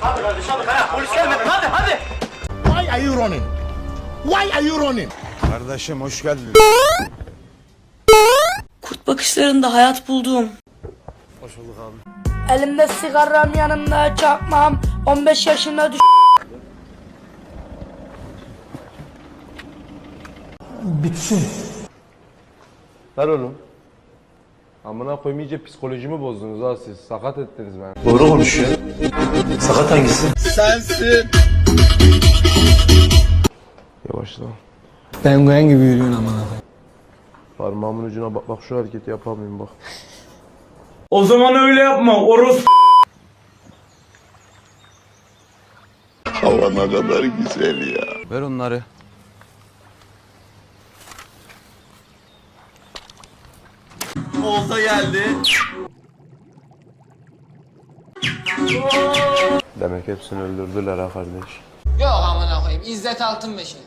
Hadi kardeş hadi kaya polis gelmedi hadi hadi. Why are you running? Why are you running? Kardeşim hoş geldin. Kurt bakışlarında hayat bulduğum. Hoş bulduk abi. Elimde sigaram yanımda çakmam 15 yaşında düş Ver oğlum. Amına koyayım iyice psikolojimi bozdunuz ha siz. Sakat ettiniz beni. Doğru konuşuyor. Sakat hangisi? Sensin. Yavaşla. Penguen gibi yürüyorsun amına Parmağımın ucuna bak bak şu hareketi yapamıyorum bak. O zaman öyle yapma orospu. Hava ne kadar güzel ya. Ver onları. Olta geldi. Demek hepsini öldürdüler ha kardeş. Yok amına koyayım. İzzet Altınmeşe.